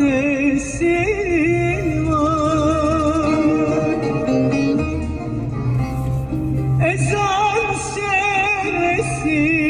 sesin var. Ezan sesin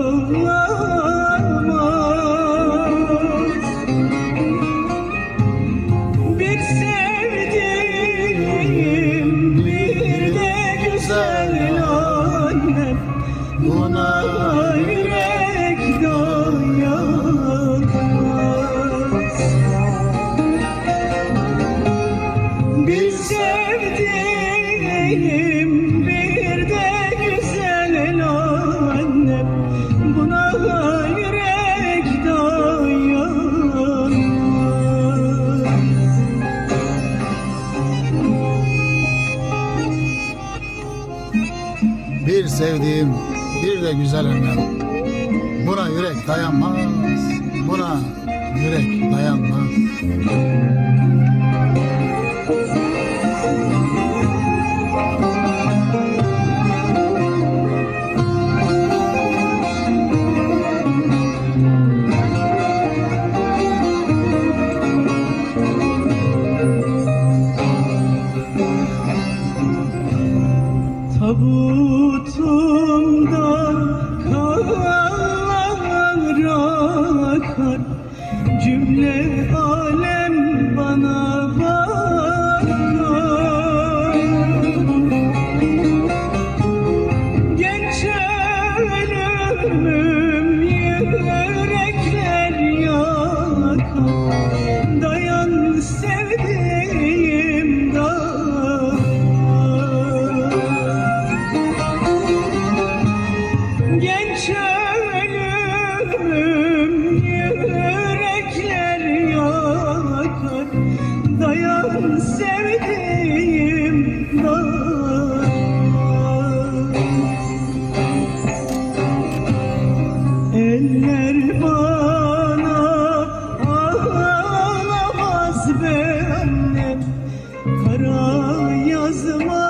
Buna yürek dayanmaz. Bir sevdiğim bir de güzel annem Buna yürek dayanmaz. Bir sevdiğim, bir de güzel annem. Buna yürek dayanmaz, buna yürek dayanmaz. Tabutumdan akar. Cümle alem sevdiğim dayan Eller bana ağlamaz be Kara yazma